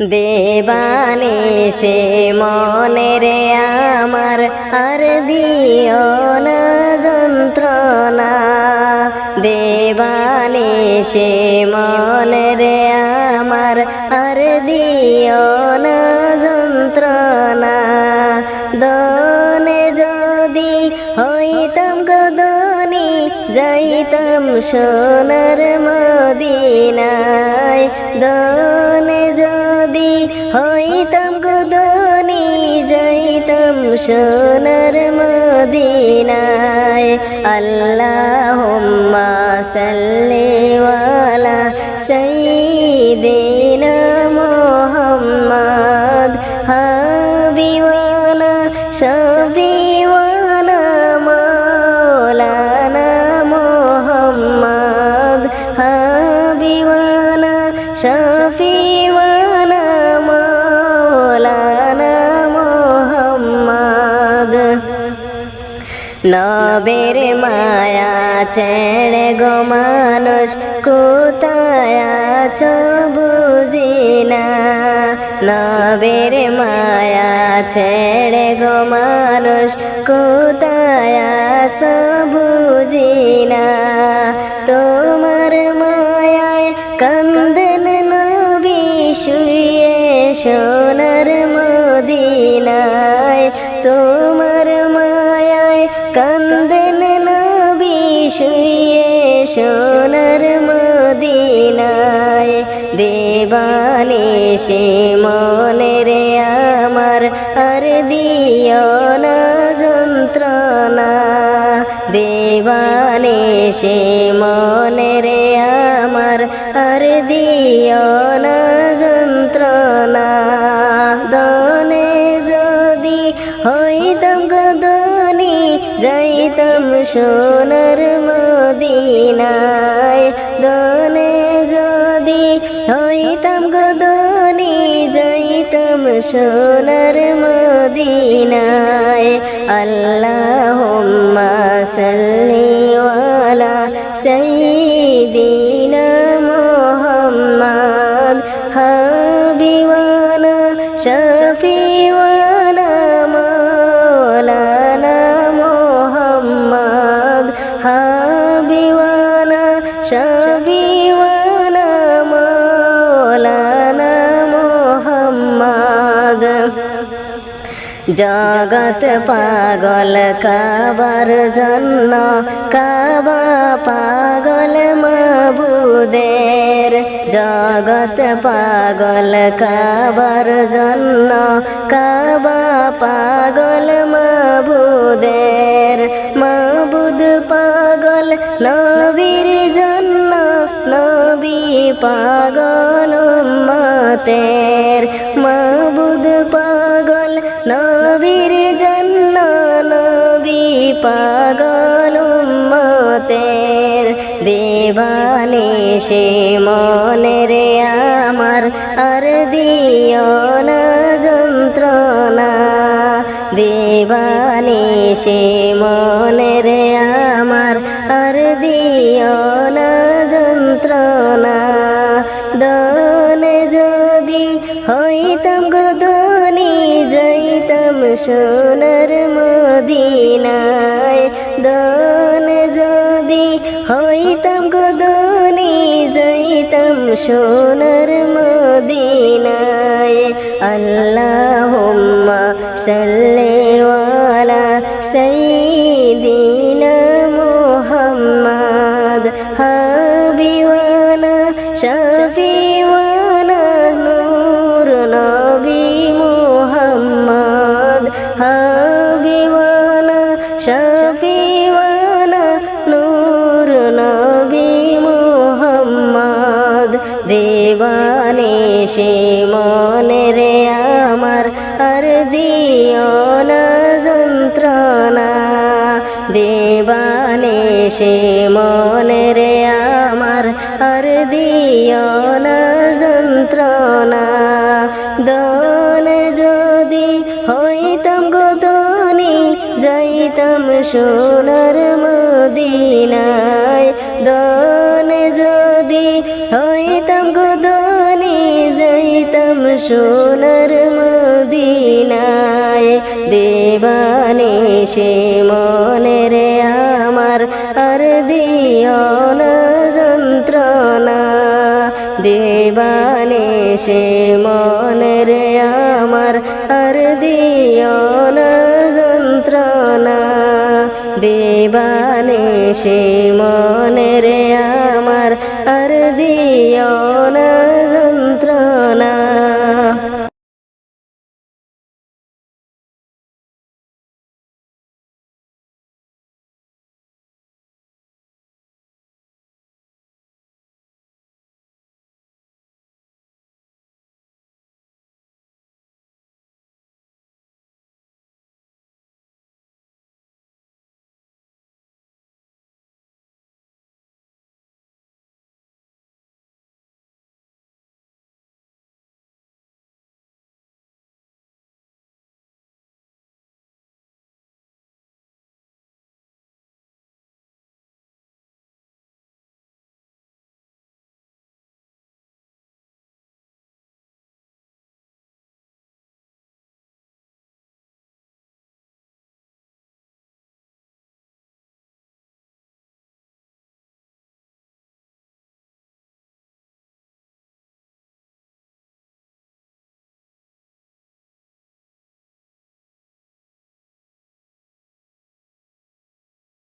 দেবানে সে মনের আমার আর দিও না যন্ত্রণা। দেবানে সে মনের যাইতাম সোনার মদিনায় দনে যদি হইতাম গদনি যাইতাম সোনার মদিনায়। আল্লাহুম্মা সাল্লি ওয়ালা সাইয়্যিদিনা মুহাম্মদ শফিওয়ানা নবের মায়া ছেড়ে গো মানুষ, কোথায় আছো বুঝি না নবের মায়া ছেড়ে গো মানুষ, কোথায় আছো বুঝি না তোমার মায়ায় কান্দন নবী, শুয়ে সোনার সোনার মদিনায় দেবানে সে মনের আমার, আর দিও না যন্ত্রণা। দেবানে সে মনের আমার, আর দিও না যন্ত্রণা। দনে যদি হইতাম গদনি যাইতাম সোনার মদিনায়। দনে যদি হইতাম গদনি যাইতাম সোনার মদিনায়। আল্লাহুম্মা সাল্লি ওয়ালা সাইয়্যিদিনা মুহাম্মদ, হাবিবানা শফিওয়ানা জগত পাগল, কাবার জন্য কাবা পাগল মাবুদের। জগত পাগল, কাবার জন্য কাবা পাগল মাবুদের। মাবুদ পাগল নবীর জন্য, নবী পাগল উম্মতের। জন্য নবী পাগল দেবানে সে মনের আমার আর দিও না যন্ত্রণা। দেবানে সে মনের আমার আর দিও না যন্ত্রণা। দনে যদি হইতাম গদনি যাইতাম সোনার মদিনায়। দন যদি হইতাম গদনি যাইতাম সোনার মদিনায়। আল্লাহুম্মা শফিওয়ানা নূর নবী মুহাম্মদ। দেবানে সে মনের আমার আর দিও না যন্ত্রণা। দেবানে সে মনের আমার আর দিও যন্ত্রণা। দন যদি হইতাম গদনি যাইতাম সোনার মদিনায় দন যদি হইতাম গদনি যাইতাম সোনার মদিনায়। দেবানে সে মনের আমার, আর দিও যন্ত্রণা। দেবানে সে মনের আমার, আর দিও না সে মনের আমার আর দিও